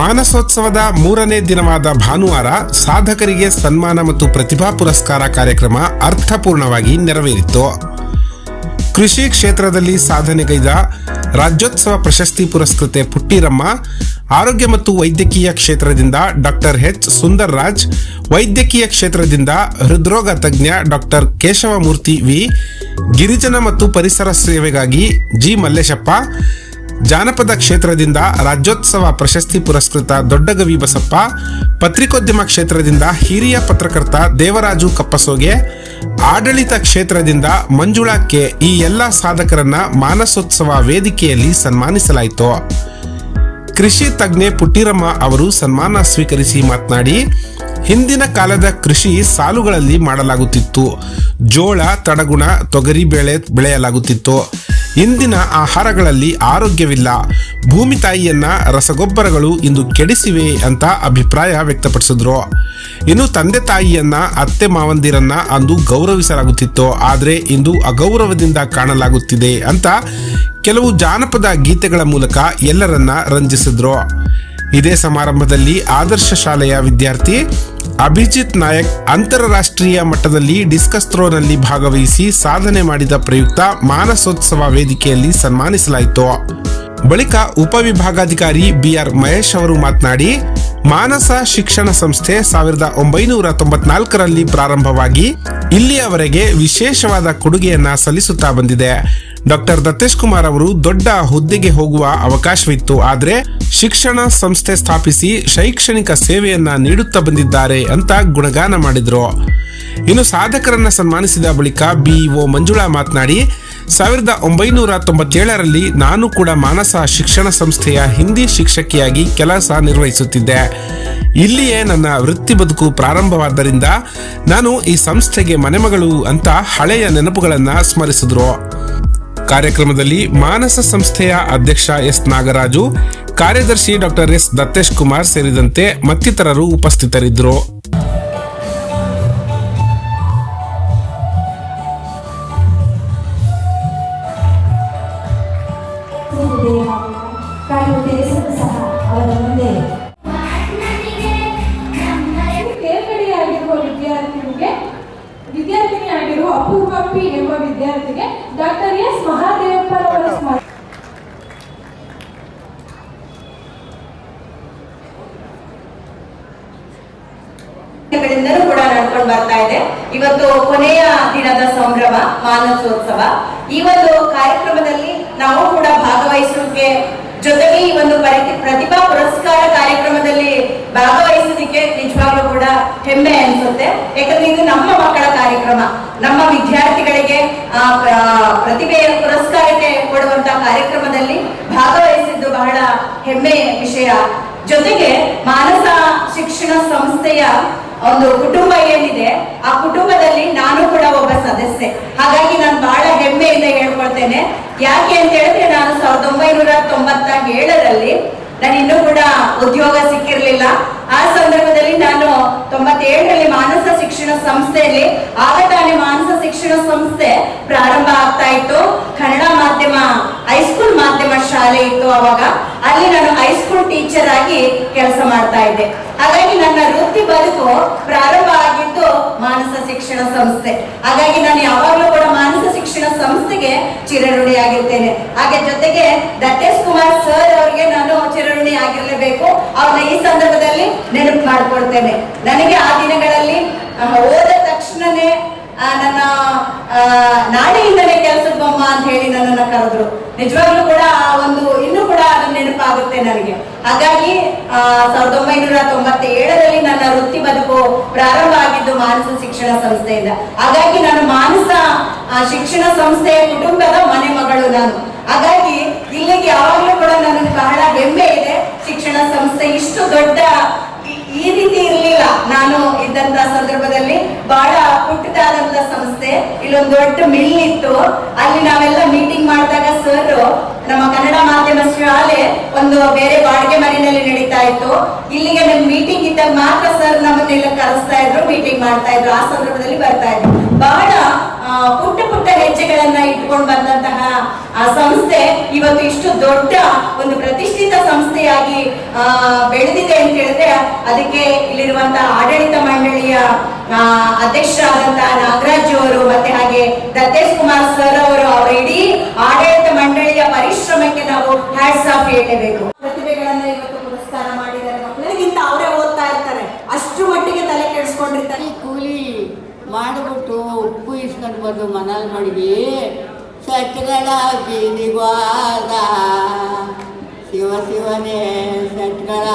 ಮಾನಸೋತ್ಸವದ ಮೂರನೇ ದಿನವಾದ ಭಾನುವಾರ ಸಾಧಕರಿಗೆ ಸನ್ಮಾನ ಮತ್ತು ಪ್ರತಿಭಾ ಪುರಸ್ಕಾರ ಕಾರ್ಯಕ್ರಮ ಅರ್ಥಪೂರ್ಣವಾಗಿ ನೆರವೇರಿತು. ಕೃಷಿ ಕ್ಷೇತ್ರದಲ್ಲಿ ಸಾಧನೆಗೈದ ರಾಜ್ಯೋತ್ಸವ ಪ್ರಶಸ್ತಿ ಪುರಸ್ಕೃತೆ ಪುಟ್ಟಿರಮ್ಮ, ಆರೋಗ್ಯ ಮತ್ತು ವೈದ್ಯಕೀಯ ಕ್ಷೇತ್ರದಿಂದ ಡಾಕ್ಟರ್ ಎಚ್ ಸುಂದರ್ ರಾಜ್ ವೈದ್ಯಕೀಯ ಕ್ಷೇತ್ರದಿಂದ ಹೃದ್ರೋಗ ತಜ್ಞ ಡಾಕ್ಟರ್ ಕೇಶವಮೂರ್ತಿ ವಿ, ಗಿರಿಜನ ಮತ್ತು ಪರಿಸರ ಸೇವೆಗಾಗಿ ಜಿ ಮಲ್ಲೇಶಪ್ಪ ಜಾನಪದ ಕ್ಷೇತ್ರದಿಂದ ರಾಜ್ಯೋತ್ಸವ ಪ್ರಶಸ್ತಿ ಪುರಸ್ಕೃತ ದೊಡ್ಡಗವಿ ಬಸಪ್ಪ, ಪತ್ರಿಕೋದ್ಯಮ ಕ್ಷೇತ್ರದಿಂದ ಹಿರಿಯ ಪತ್ರಕರ್ತ ದೇವರಾಜು ಕಪ್ಪಸೋಗೆ, ಆಡಳಿತ ಕ್ಷೇತ್ರದಿಂದ ಮಂಜುಳಾ ಕೆ ಈ ಎಲ್ಲ ಸಾಧಕರನ್ನ ಮಾನಸೋತ್ಸವ ವೇದಿಕೆಯಲ್ಲಿ ಸನ್ಮಾನಿಸಲಾಯಿತು. ಕೃಷಿ ತಜ್ಞೆ ಪುಟ್ಟಿರಮ್ಮ ಅವರು ಸನ್ಮಾನ ಸ್ವೀಕರಿಸಿ ಮಾತನಾಡಿ, ಹಿಂದಿನ ಕಾಲದ ಕೃಷಿ ಸಾಲುಗಳಲ್ಲಿ ಮಾಡಲಾಗುತ್ತಿತ್ತು. ಜೋಳ, ತಡಗುಣ ತೊಗರಿ ಬೇಳೆ ಬೆಳೆಯಲಾಗುತ್ತಿತ್ತು. ಇಂದಿನ ಆಹಾರಗಳಲ್ಲಿ ಆರೋಗ್ಯವಿಲ್ಲ. ಭೂಮಿ ತಾಯಿಯನ್ನ ರಸಗೊಬ್ಬರಗಳು ಇಂದು ಕೆಡಿಸಿವೆ ಅಂತ ಅಭಿಪ್ರಾಯ ವ್ಯಕ್ತಪಡಿಸಿದ್ರು. ಇನ್ನು ತಂದೆ ತಾಯಿಯನ್ನ, ಅತ್ತೆ ಮಾವಂದಿರನ್ನ ಅಂದು ಗೌರವಿಸಲಾಗುತ್ತಿತ್ತು. ಆದರೆ ಇಂದು ಅಗೌರವದಿಂದ ಕಾಣಲಾಗುತ್ತಿದೆ ಅಂತ ಕೆಲವು ಜಾನಪದ ಗೀತೆಗಳ ಮೂಲಕ ಎಲ್ಲರನ್ನ ರಂಜಿಸಿದ್ರು. ಇದೇ ಸಮಾರಂಭದಲ್ಲಿ ಆದರ್ಶ ಶಾಲೆಯ ವಿದ್ಯಾರ್ಥಿ ಅಭಿಜಿತ್ ನಾಯಕ್ ಅಂತಾರಾಷ್ಟ್ರೀಯ ಮಟ್ಟದಲ್ಲಿ ಡಿಸ್ಕಸ್ ಥ್ರೋನಲ್ಲಿ ಭಾಗವಹಿಸಿ ಸಾಧನೆ ಮಾಡಿದ ಪ್ರಯುಕ್ತ ಮಾನಸೋತ್ಸವ ವೇದಿಕೆಯಲ್ಲಿ ಸನ್ಮಾನಿಸಲಾಯಿತು. ಬಳಿಕ ಉಪವಿಭಾಗಾಧಿಕಾರಿ ಬಿಆರ್ ಮಹೇಶ್ ಅವರು ಮಾತನಾಡಿ, ಮಾನಸ ಶಿಕ್ಷಣ ಸಂಸ್ಥೆ ಸಾವಿರದ ಒಂಬೈನೂರ ತೊಂಬತ್ನಾಲ್ಕರಲ್ಲಿ ಪ್ರಾರಂಭವಾಗಿ ಇಲ್ಲಿಯವರೆಗೆ ವಿಶೇಷವಾದ ಕೊಡುಗೆಯನ್ನ ಸಲ್ಲಿಸುತ್ತಾ ಬಂದಿದೆ. ಡಾಕ್ಟರ್ ದತ್ತೇಶ್ ಕುಮಾರ್ ಅವರು ದೊಡ್ಡ ಹುದ್ದೆಗೆ ಹೋಗುವ ಅವಕಾಶವಿತ್ತು, ಆದರೆ ಶಿಕ್ಷಣ ಸಂಸ್ಥೆ ಸ್ಥಾಪಿಸಿ ಶೈಕ್ಷಣಿಕ ಸೇವೆಯನ್ನ ನೀಡುತ್ತಾ ಬಂದಿದ್ದಾರೆ ಅಂತ ಗುಣಗಾನ ಮಾಡಿದ್ರು. ಇನ್ನು ಸಾಧಕರನ್ನ ಸನ್ಮಾನಿಸಿದ ಬಳಿಕ ಬಿಇಒ ಮಂಜುಳಾ ಮಾತನಾಡಿ, ಸಾವಿರದ ಒಂಬೈನೂರ ತೊಂಬತ್ತೇಳರಲ್ಲಿ ನಾನು ಕೂಡ ಮಾನಸ ಶಿಕ್ಷಣ ಸಂಸ್ಥೆಯ ಹಿಂದಿ ಶಿಕ್ಷಕಿಯಾಗಿ ಕೆಲಸ ನಿರ್ವಹಿಸುತ್ತಿದ್ದೆ. ಇಲ್ಲಿಯೇ ನನ್ನ ವೃತ್ತಿ ಬದುಕು ಪ್ರಾರಂಭವಾದ್ದರಿಂದ ನಾನು ಈ ಸಂಸ್ಥೆಗೆ ಮನೆಮಗಳು ಅಂತ ಹಳೆಯ ನೆನಪುಗಳನ್ನು ಸ್ಮರಿಸಿದ್ರು. ಕಾರ್ಯಕ್ರಮದಲ್ಲಿ ಮಾನಸ ಸಂಸ್ಥೆಯ ಅಧ್ಯಕ್ಷ ಎಸ್ ನಾಗರಾಜು ಕಾರ್ಯದರ್ಶಿ ಡಾಕ್ಟರ್ ಎಸ್ ದತ್ತೇಶ್ ಕುಮಾರ್ ಸೇರಿದಂತೆ ಮತ್ತಿತರರು ಉಪಸ್ಥಿತರಿದ್ದರು. ಅಪೂರ್ವ ಪಿ ಎಂಬ ವಿದ್ಯಾರ್ಥಿಗೆ ಡಾಕ್ಟರ್ ಎಸ್. ಸ್ಮರಣೆ ಗಳಿಂದಲೂ ಕೂಡ ನಡ್ಕೊಂಡು ಬರ್ತಾ ಇದೆ. ಇವತ್ತು ಕೊನೆಯ ದಿನದ ಸಂಭ್ರಮ ಮಾನಸೋತ್ಸವ. ಈ ಒಂದು ಕಾರ್ಯಕ್ರಮದಲ್ಲಿ ನಾವು ಕೂಡ ಭಾಗವಹಿಸೋಕೆ ಜೊತೆಗೆ ಈ ಒಂದು ಪರಿ- ಪ್ರತಿಭಾ ಪುರಸ್ಕಾರ ಕಾರ್ಯಕ್ರಮದಲ್ಲಿ ಭಾಗವಹಿಸೋದಕ್ಕೆ ನಿಜವಾಗ್ಲೂ ಕೂಡ ಹೆಮ್ಮೆ ಅನ್ಸುತ್ತೆ ಯಾಕಂದ್ರೆ ಇದು ನಮ್ಮ ಮಕ್ಕಳ ಕಾರ್ಯಕ್ರಮ. ನಮ್ಮ ವಿದ್ಯಾರ್ಥಿಗಳಿಗೆ ಆ, ಪ್ರ- ಪ್ರತಿಭೆಯ ಪುರಸ್ಕಾರಕ್ಕೆ ಕೊಡುವಂತ ಕಾರ್ಯಕ್ರಮದಲ್ಲಿ ಭಾಗವಹಿಸಿದ್ದು ಬಹಳ ಹೆಮ್ಮೆಯ ವಿಷಯ. ಜೊತೆಗೆ ಮಾನಸ ಶಿಕ್ಷಣ ಸಂಸ್ಥೆಯ ಒಂದು ಕುಟುಂಬ ಏನಿದೆ ಆ ಕುಟುಂಬದಲ್ಲಿ ನಾನು ಕೂಡ ಒಬ್ಬ ಸದಸ್ಯೆ. ಹಾಗಾಗಿ ನಾನು ಬಹಳ ಹೆಮ್ಮೆಯಿಂದ ಹೇಳ್ಕೊಳ್ತೇನೆ. ಯಾಕೆ ಅಂತ ಹೇಳಿದ್ರೆ ನಾನು ಸಾವಿರದ ಒಂಬೈನೂರ ತೊಂಬತ್ತ ಏಳರಲ್ಲಿ ನಾನು ಇನ್ನೂ ಕೂಡ ಉದ್ಯೋಗ ಸಿಕ್ಕಿರ್ಲಿಲ್ಲ. ಆ ಸಂದರ್ಭದಲ್ಲಿ ನಾನು ತೊಂಬತ್ತೇಳರಲ್ಲಿ ಮಾನಸ ಶಿಕ್ಷಣ ಸಂಸ್ಥೆಯಲ್ಲಿ ಆಗ ತಾನೇ ಮಾನಸ ಶಿಕ್ಷಣ ಸಂಸ್ಥೆ ಪ್ರಾರಂಭ ಆಗ್ತಾ ಇತ್ತು. ಕನ್ನಡ ಮಾಧ್ಯಮ ಹೈಸ್ಕೂಲ್ ಮಾಧ್ಯಮ ಶಾಲೆ ಇತ್ತು ಅವಾಗ. ಅಲ್ಲಿ ನಾನು ಹೈಸ್ಕೂಲ್ ಟೀಚರ್ ಆಗಿ ಕೆಲಸ ಮಾಡ್ತಾ ಇದ್ದೆ. ಹಾಗಾಗಿ ನನ್ನ ವೃತ್ತಿ ಬದುಕು ಪ್ರಾರಂಭ ಆಗಿದ್ದು ಮಾನಸ ಶಿಕ್ಷಣ ಸಂಸ್ಥೆ. ಹಾಗಾಗಿ ನಾನು ಯಾವಾಗಲೂ ಕೂಡ ಮಾನಸ ಶಿಕ್ಷಣ ಸಂಸ್ಥೆಗೆ ಚಿರಋಣಿಯಾಗಿರ್ತೇನೆ. ಹಾಗೆ ಜೊತೆಗೆ ದತ್ತೇಶ್ ಕುಮಾರ್ ಸರ್ ಅವರಿಗೆ ನಾನು ಚಿರಋಣಿ ಆಗಿರ್ಲೇಬೇಕು ಅವ್ರನ್ನ ಈ ಸಂದರ್ಭದಲ್ಲಿ ನೆನಪು ಮಾಡ್ಕೊಳ್ತೇನೆ. ನನಗೆ ಆ ದಿನಗಳಲ್ಲಿ ಹೋದ ತಕ್ಷಣನೇ ನನ್ನ ಆ, ನಾಳೆಯಿಂದಲೇ ಕೆಲಸದ ಬೊಮ್ಮ ಅಂತ ಹೇಳಿ ನನ್ನನ್ನ ಕರೆದ್ರು. ನಿಜವಾಗ್ಲೂ ಕೂಡ ಆ ಒಂದು ಇನ್ನೂ ಕೂಡ ಅದು ನೆನಪಾಗುತ್ತೆ ನನಗೆ. ಹಾಗಾಗಿ ಸಾವಿರದ ಒಂಬೈನೂರ ತೊಂಬತ್ತೇಳರಲ್ಲಿ ನನ್ನ ವೃತ್ತಿ ಬದುಕು ಪ್ರಾರಂಭ ಆಗಿದ್ದು ಮಾನಸ ಶಿಕ್ಷಣ ಸಂಸ್ಥೆಯಿಂದ. ಹಾಗಾಗಿ ನಾನು ಮಾನಸ ಶಿಕ್ಷಣ ಸಂಸ್ಥೆಯ ಕುಟುಂಬದ ಮನೆ ಮಗಳು ನಾನು. ಹಾಗಾಗಿ ಇಲ್ಲಿಗೆ ಯಾವಾಗಲೂ ಕೂಡ ನನಗೆ ಬಹಳ ಹೆಮ್ಮೆ ಇದೆ. ಶಿಕ್ಷಣ ಸಂಸ್ಥೆ ಇಷ್ಟು ದೊಡ್ಡ ರೀತಿ ಇರಲಿಲ್ಲ. ನಾನು ಇದ್ದಂತ ಸಂದರ್ಭದಲ್ಲಿ ಬಹಳ ಪುಟ್ಟದಾದಂತ ಸಂಸ್ಥೆ, ಇಲ್ಲೊಂದು ದೊಡ್ಡ ಮಿಲ್ ಇತ್ತು. ಅಲ್ಲಿ ನಾವೆಲ್ಲ ಮೀಟಿಂಗ್ ಮಾಡಿದಾಗ ಸರ್ ನಮ್ಮ ಕನ್ನಡ ಮಾಧ್ಯಮ ಶಾಲೆ ಒಂದು ಬೇರೆ ಬಾಡಿಗೆ ಮನೆಯಲ್ಲಿ ನಡೀತಾ ಇತ್ತು. ಇಲ್ಲಿಗೆ ನಮ್ ಮೀಟಿಂಗ್ ಇದ್ದಾಗ ಮಾತ್ರ ಸರ್ ನಮ್ಮನ್ನೆಲ್ಲ ಕರೆಸ್ತಾ ಇದ್ರು ಮೀಟಿಂಗ್ ಮಾಡ್ತಾ ಇದ್ರು. ಆ ಸಂದರ್ಭದಲ್ಲಿ ಬರ್ತಾ ಇದ್ರು. ಬಹಳ ಪುಟ್ಟ ಹೆಜ್ಜೆಗಳನ್ನ ಇಟ್ಕೊಂಡು ಬಂದಂತಹ ಆ ಸಂಸ್ಥೆ ಇವತ್ತು ಇಷ್ಟು ದೊಡ್ಡ ಒಂದು ಪ್ರತಿಷ್ಠಿತ ಸಂಸ್ಥೆಯಾಗಿ ಆ, ಬೆಳೆದಿದೆ ಅಂತ ಹೇಳಿದ್ರೆ ಅದಕ್ಕೆ ಇಲ್ಲಿರುವಂತಹ ಆಡಳಿತ ಮಂಡಳಿಯ ಅಧ್ಯಕ್ಷರಾದಂತಹ ನಾಗರಾಜ್ ಅವರು ಮತ್ತೆ ಹಾಗೆ ದತ್ತೇಶ್ ಕುಮಾರ್ ಸರ್ ಅವರು ಅವರ ಇಡೀ ಆಡಳಿತ ಮಂಡಳಿಯ ಪರಿಶ್ರಮಕ್ಕೆ ನಾವು ಹ್ಯಾಟ್ಸ್ ಆಫ್ ಹೇಳಲೇಬೇಕು. ಮಾಡಿಬಿಟ್ಟು ಉಪ್ಪು ಇಸ್ಕೊಂಡು ಬಂದು ಮನೇಲಿ ಮಡಗಿ ಸಟ್ಗಳ ಬೀದಿಗೋದ ಶಿವ ಶಿವನೇ ಸಟ್ಗಳ